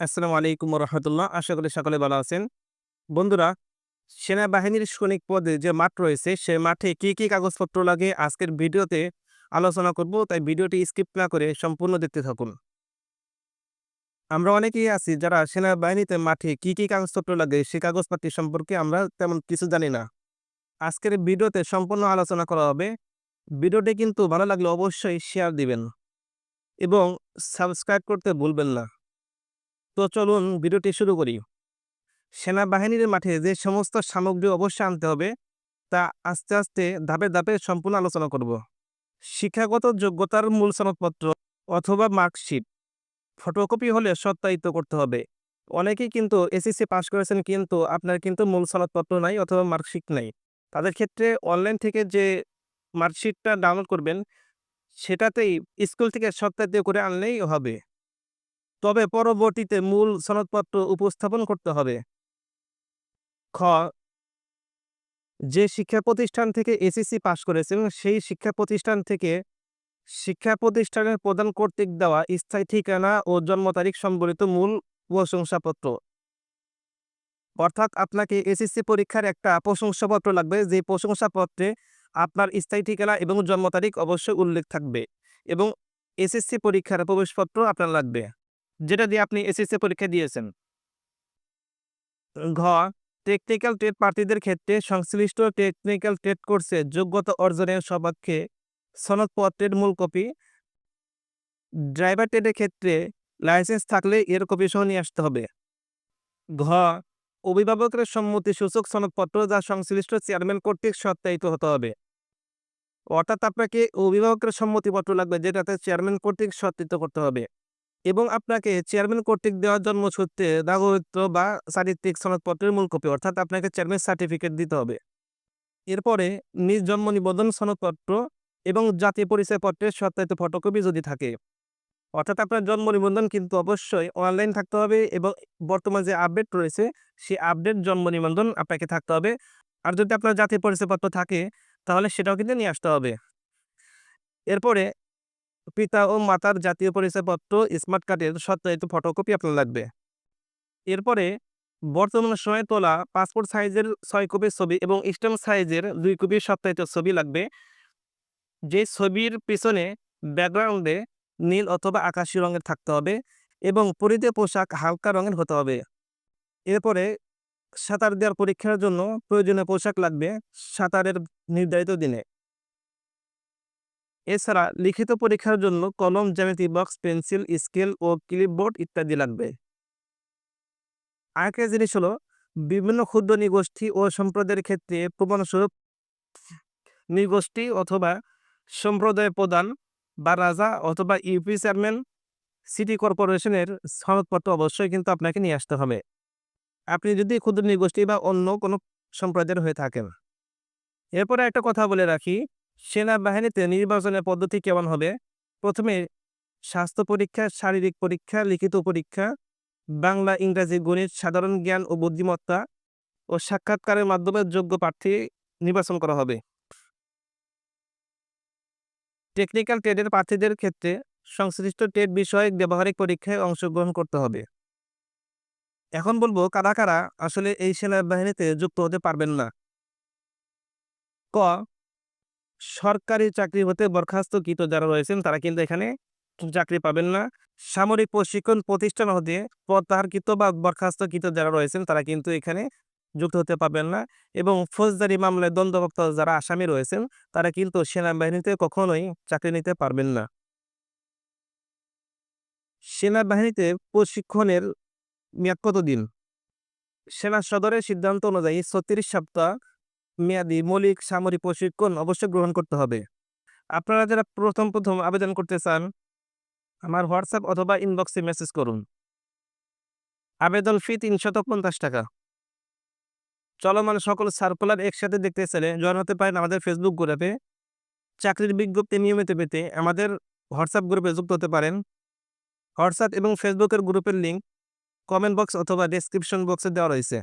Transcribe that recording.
আসসালামু আলাইকুম রহমতুল্লাহ আশা করি সকলে ভালো আছেন। বন্ধুরা, সেনাবাহিনীর সৈনিক পদে যে মাঠ রয়েছে, সে মাঠে কি কি কাগজপত্র লাগে আজকের ভিডিওতে আলোচনা করব, তাই ভিডিওটি স্কিপ না করে সম্পূর্ণ দেখতে থাকুন। আমরা অনেকেই আছি যারা সেনাবাহিনীতে মাঠে কি কি কাগজপত্র লাগে, সে কাগজপত্র সম্পর্কে আমরা তেমন কিছু জানি না। আজকের ভিডিওতে সম্পূর্ণ আলোচনা করা হবে। ভিডিওটি কিন্তু ভালো লাগলে অবশ্যই শেয়ার দিবেন এবং সাবস্ক্রাইব করতে ভুলবেন না। তো চলুন ভিডিওটি শুরু করি। সেনাবাহিনীর মাঠে যে সমস্ত সামগ্রী অবশ্যই আনতে হবে, তা আস্তে আস্তে ধাপে ধাপে সম্পূর্ণ আলোচনা করব। শিক্ষাগত যোগ্যতার মূল সনদপত্র অথবা মার্কশিট, ফটোকপি হলে সত্যায়িত করতে হবে। অনেকেই কিন্তু এসএসসি পাস করেছেন কিন্তু আপনার কিন্তু মূল সনদপত্র নাই অথবা মার্কশিট নাই। তাদের ক্ষেত্রে অনলাইন থেকে যে মার্কশিটটা ডাউনলোড করবেন, সেটাতেই স্কুল থেকে সত্যায়িত করে আনলেই হবে। তবে পরবর্তীতে মূল সনদপত্র উপস্থাপন করতে হবে। খ যে শিক্ষা প্রতিষ্ঠান থেকে এসএসসি পাশ করেছে এবং সেই শিক্ষা প্রতিষ্ঠান থেকে শিক্ষা প্রতিষ্ঠানের প্রদান কর্তৃক দেওয়া স্থায়ী ঠিকানা ও জন্ম তারিখ সম্বলিত মূল প্রশংসাপত্র। অর্থাৎ আপনাকে এসএসসি পরীক্ষার একটা প্রশংসাপত্র লাগবে, যে প্রশংসাপত্রে আপনার স্থায়ী ঠিকানা এবং জন্ম তারিখ অবশ্যই উল্লেখ থাকবে এবং এসএসসি পরীক্ষার প্রবেশপত্র আপনার লাগবে। যেটা দিয়ে আপনি এসএসসি পরীক্ষা দিয়েছেন। ঘ টেকনিক্যাল ট্রেড প্রার্থীদের ক্ষেত্রে সংশ্লিষ্ট টেকনিক্যাল ট্রেড কোর্সে যোগ্যতা অর্জনের সপক্ষে সনদপত্রের মূল কপি। ড্রাইভার ট্রেডের ক্ষেত্রে লাইসেন্স থাকলে এর কপি সহ নিয়ে আসতে হবে। ঘ, অভিভাবকের সম্মতি সূচক সনদপত্র যা সংশ্লিষ্ট চেয়ারম্যান কর্তৃক সত্যায়িত হতে হবে। অর্থাৎ আপনাকে অভিভাবকের সম্মতিপত্র লাগবে যেটাতে চেয়ারম্যান কর্তৃক সত্যায়িত করতে হবে। এবং আপনাকে চেয়ারম্যান কর্তৃক দেওয়ার জন্মসূত্রে নাগরিকত্ব বা চারিত্রিক সনদপত্রের মূল কপি, অর্থাৎ আপনাকে চেয়ারম্যান সার্টিফিকেট দিতে হবে। এরপরে নিজ জন্ম নিবন্ধন সনদপত্র এবং জাতীয় পরিচয়পত্রের সত্যায়িত ফটোকপি যদি থাকে, অর্থাৎ আপনার জন্ম নিবন্ধন কিন্তু অবশ্যই অনলাইন থাকতে হবে এবং বর্তমান যে আপডেট রয়েছে, সেই আপডেট জন্ম নিবন্ধন আপনাকে থাকতে হবে। আর যদি আপনার জাতীয় পরিচয়পত্র থাকে, তাহলে সেটাও কিন্তু নিয়ে আসতে হবে। এরপরে পিতা ও মাতার জাতীয় পরিচয়পত্র স্মার্ট কার্ডের সত্যায়িত ফটোকপি আপনার লাগবে। এরপরে বর্তমান সময়ে তোলা পাসপোর্ট সাইজের ছয় কপির ছবি এবং স্ট্যাম্প সাইজের দুই কপির সত্যায়িত ছবি লাগবে। যে ছবির পিছনে ব্যাকগ্রাউন্ডে নীল অথবা আকাশি রঙের থাকতে হবে এবং পরিধে পোশাক হালকা রঙের হতে হবে। এরপরে সাঁতার দেওয়ার পরীক্ষার জন্য প্রয়োজনীয় পোশাক লাগবে সাঁতারের নির্ধারিত দিনে। এছাড়া লিখিত পরীক্ষার জন্য কলম, জ্যামিতি বক্স, পেন্সিল, স্কেল ও ক্লিপবোর্ড ইত্যাদি লাগবে। আরেকটা জিনিস হলো, বিভিন্ন ক্ষুদ্র নিগোষ্ঠী ও সম্প্রদায়ের ক্ষেত্রে প্রমাণস্বরূপ নিগোষ্ঠী অথবা সম্প্রদায় প্রদান বা রাজা অথবা ইউপি চেয়ারম্যান, সিটি কর্পোরেশনের সনদপত্র অবশ্যই কিন্তু আপনাকে নিয়ে আসতে হবে। আপনি যদি ক্ষুদ্র নিগোষ্ঠী বা অন্য কোনো সম্প্রদায়ের হয়ে থাকেন। এরপরে একটা কথা বলে রাখি সেনাবাহিনীতে নির্বাচনের পদ্ধতি কেমন হবে? প্রথমে, স্বাস্থ্য পরীক্ষা, শারীরিক পরীক্ষা, লিখিত পরীক্ষা, বাংলা, ইংরাজি, গণিত, সাধারণ জ্ঞান ও বুদ্ধিমত্তা ও সাক্ষাৎকারের মাধ্যমে যোগ্য প্রার্থী নির্বাচন করা হবে। টেকনিক্যাল ট্রেডের প্রার্থীদের ক্ষেত্রে সংশ্লিষ্ট ট্রেড বিষয়ক ব্যবহারিক পরীক্ষায় অংশগ্রহণ করতে হবে। এখন বলব কারা কারা আসলে এই সেনাবাহিনীতে যুক্ত হতে পারবেন না। ক সরকারি চাকরি হতে বরখাস্তকৃত যারা রয়েছেন, তারা কিন্তু এখানে চাকরি পাবেন না। সামরিক প্রশিক্ষণ প্রতিষ্ঠান হতে প্রত্যাহারকৃত বা বরখাস্তকৃত যারা রয়েছেন, তারা কিন্তু এখানে যুক্ত হতে পারবেন না। এবং ফৌজদারি মামলায় দ্বন্দ্বপ্রাপ্ত যারা আসামি রয়েছেন, তারা কিন্তু সেনাবাহিনীতে কখনোই চাকরি নিতে পারবেন না। সেনাবাহিনীতে প্রশিক্ষণের মেয়াদ কতদিন? সেনা সদরের সিদ্ধান্ত অনুযায়ী ছত্রিশ সপ্তাহ মেয়াদি মৌলিক সামরিক প্রশিক্ষণ অবশ্যই গ্রহণ করতে হবে। আপনারা যারা প্রথম প্রথম আবেদন করতে চান, আমার হোয়াটসঅ্যাপ অথবা ইনবক্সে মেসেজ করুন। আবেদন ফি তিনশত পঞ্চাশ টাকা। চলমান সকল সার্কুলার একসাথে দেখতে চাইলে জয়েন হতে পারেন আমাদের ফেসবুক গ্রুপে। চাকরির বিজ্ঞপ্তি নিয়মিত পেতে আমাদের হোয়াটসঅ্যাপ গ্রুপে যুক্ত হতে পারেন। হোয়াটসঅ্যাপ এবং ফেসবুকের গ্রুপের লিঙ্ক কমেন্ট বক্স অথবা ডেসক্রিপশন বক্সে দেওয়া রয়েছে।